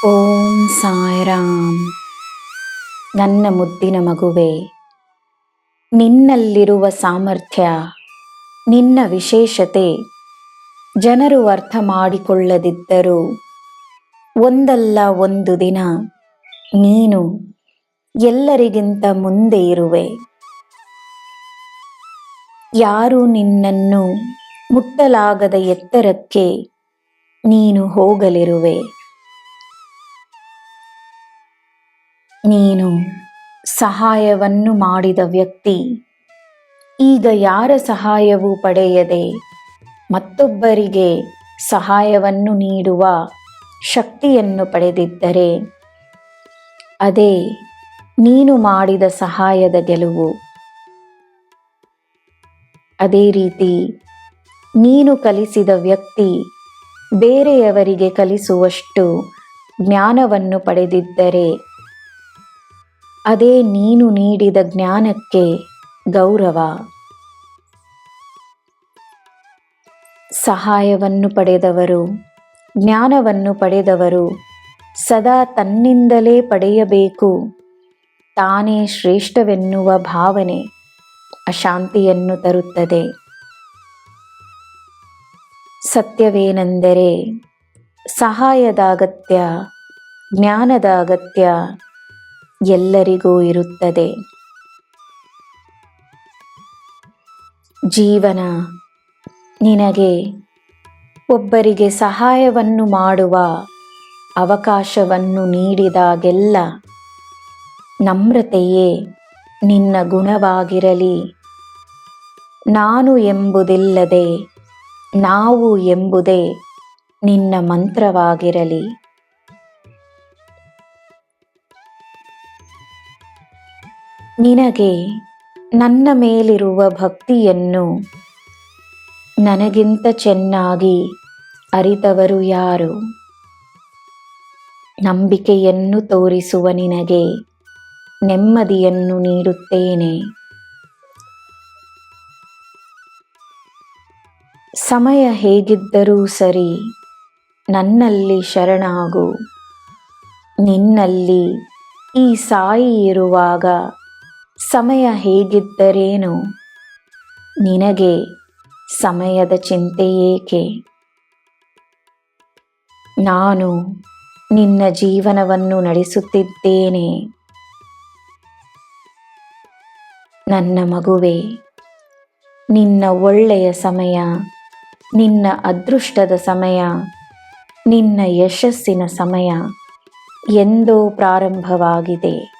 ಓಂ ಸಾಯಿರಾಮ್ ನನ್ನ ಮುದ್ದಿನ ಮಗುವೆ ನಿನ್ನಲ್ಲಿರುವ ಸಾಮರ್ಥ್ಯ ನಿನ್ನ ವಿಶೇಷತೆ ಜನರು ಅರ್ಥ ಮಾಡಿಕೊಳ್ಳದಿದ್ದರೂ ಒಂದಲ್ಲ ಒಂದು ದಿನ ನೀನು ಎಲ್ಲರಿಗಿಂತ ಮುಂದೆ ಇರುವೆ ಯಾರು ನಿನ್ನನ್ನು ಮುಟ್ಟಲಾಗದ ಎತ್ತರಕ್ಕೆ ನೀನು ಹೋಗಲಿರುವೆ ನೀನು ಸಹಾಯವನ್ನು ಮಾಡಿದ ವ್ಯಕ್ತಿ. ಈಗ ಯಾರ ಸಹಾಯವೂ ಪಡೆಯದೆ ಮತ್ತೊಬ್ಬರಿಗೆ ಸಹಾಯವನ್ನು ನೀಡುವ ಶಕ್ತಿಯನ್ನು ಪಡೆದಿದ್ದರೆ, ಅದೇ ನೀನು ಮಾಡಿದ ಸಹಾಯದ ಗೆಲುವು. ಅದೇ ರೀತಿ ನೀನು ಕಲಿಸಿದ ವ್ಯಕ್ತಿ ಬೇರೆಯವರಿಗೆ ಕಲಿಸುವಷ್ಟು ಜ್ಞಾನವನ್ನು ಪಡೆದಿದ್ದರೆ ಅದೇ ನೀನು ನೀಡಿದ ಜ್ಞಾನಕ್ಕೆ ಗೌರವ. ಸಹಾಯವನ್ನು ಪಡೆದವರು, ಜ್ಞಾನವನ್ನು ಪಡೆದವರು ಸದಾ ತನ್ನಿಂದಲೇ ಪಡೆಯಬೇಕು. ತಾನೇ ಶ್ರೇಷ್ಠವೆನ್ನುವ ಭಾವನೆ ಅಶಾಂತಿಯನ್ನು ತರುತ್ತದೆ. ಸತ್ಯವೇನೆಂದರೆ ಸಹಾಯದ ಅಗತ್ಯ, ಜ್ಞಾನದ ಅಗತ್ಯ ಎಲ್ಲರಿಗೂ ಇರುತ್ತದೆ. ಜೀವನ ನಿನಗೆ ಒಬ್ಬರಿಗೆ ಸಹಾಯವನ್ನು ಮಾಡುವ ಅವಕಾಶವನ್ನು ನೀಡಿದಾಗೆಲ್ಲ ನಮ್ರತೆಯೇ ನಿನ್ನ ಗುಣವಾಗಿರಲಿ. ನಾನು ಎಂಬುದಿಲ್ಲದೆ ನಾವು ಎಂಬುದೇ ನಿನ್ನ ಮಂತ್ರವಾಗಿರಲಿ. ನಿನಗೆ ನನ್ನ ಮೇಲಿರುವ ಭಕ್ತಿಯನ್ನು ನನಗಿಂತ ಚೆನ್ನಾಗಿ ಅರಿತವರು ಯಾರು? ನಂಬಿಕೆಯನ್ನು ತೋರಿಸುವ ನಿನಗೆ ನೆಮ್ಮದಿಯನ್ನು ನೀಡುತ್ತೇನೆ. ಸಮಯ ಹೇಗಿದ್ದರೂ ಸರಿ ನನ್ನಲ್ಲಿ ಶರಣಾಗು. ನಿನ್ನಲ್ಲಿ ಈ ಸಾಯಿ ಇರುವಾಗ ಸಮಯ ಹೇಗಿದ್ದರೇನು? ನಿನಗೆ ಸಮಯದ ಚಿಂತೆ ಏಕೆ? ನಾನು ನಿನ್ನ ಜೀವನವನ್ನು ನಡೆಸುತ್ತಿದ್ದೇನೆ. ನನ್ನ ಮಗುವೆ, ನಿನ್ನ ಒಳ್ಳೆಯ ಸಮಯ, ನಿನ್ನ ಅದೃಷ್ಟದ ಸಮಯ, ನಿನ್ನ ಯಶಸ್ಸಿನ ಸಮಯ ಎಂದೋ ಪ್ರಾರಂಭವಾಗಿದೆ.